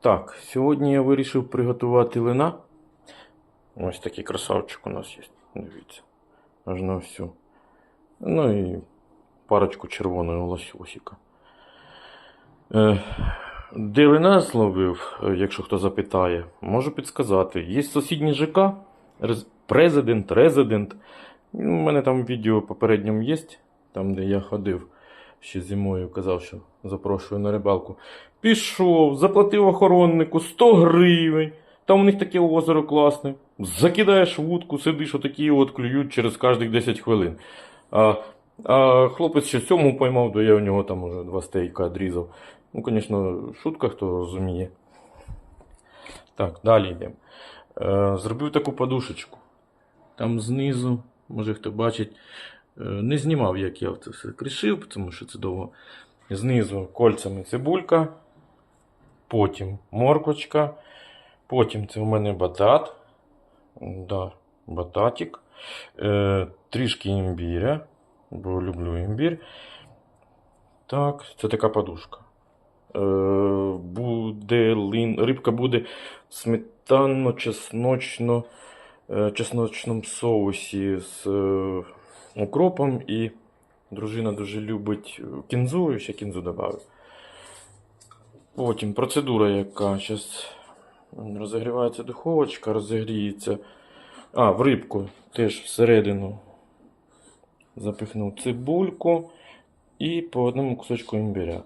Так, сьогодні я вирішив приготувати лина. Ось такий красавчик у нас є. Дивіться. Аж на всю. Ну і парочку червоного лососика. Е, де лина зловив, е, якщо хто запитає, можу підсказати. Є сусідній ЖК, Рез- Президент, Резидент. У мене там відео попередньому є, там де я ходив ще зимою, казав, що запрошую на рибалку. Пішов, заплатив охороннику 100 гривень. Там у них таке озеро класне. Закидаєш вудку, сидиш, отакі от клюють через кожних 10 хвилин. А, а хлопець ще сьому поймав, то я у нього там уже два стейка відрізав. Ну, звісно, шутка, хто розуміє. Так, далі йдемо. Е, зробив таку подушечку. Там знизу, може хто бачить, не знімав, як я це все кришив, тому що це довго. Знизу кольцями цибулька, потім морквочка, потім це у мене батат. Да, бататик. Е, трішки імбіря, бо люблю імбір. Так, це така подушка. Е, буде лин, рибка буде в сметанно-чесночно, е, чесночному соусі з е, укропом і дружина дуже любить кінзу, і ще кінзу додав. Потім процедура яка. Зараз розігрівається духовочка, розігріється. А, в рибку теж всередину запихнув цибульку і по одному кусочку імбиря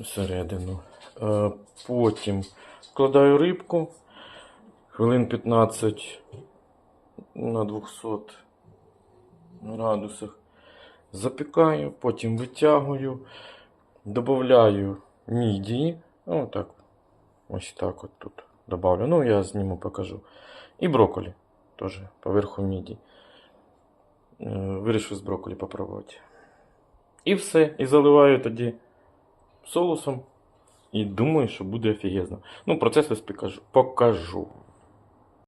всередину. Е, Потім вкладаю рибку хвилин 15 на 200 градусах. Запікаю, потім витягую, додаю мідії. Ну, так, ось так от тут добавлю. Ну, я зніму, покажу. І брокколі теж поверху міді. Е, Вирішив з брокколі попробувати. І все. І заливаю тоді соусом. І думаю, що буде офігезно. Ну, процес ось покажу. покажу.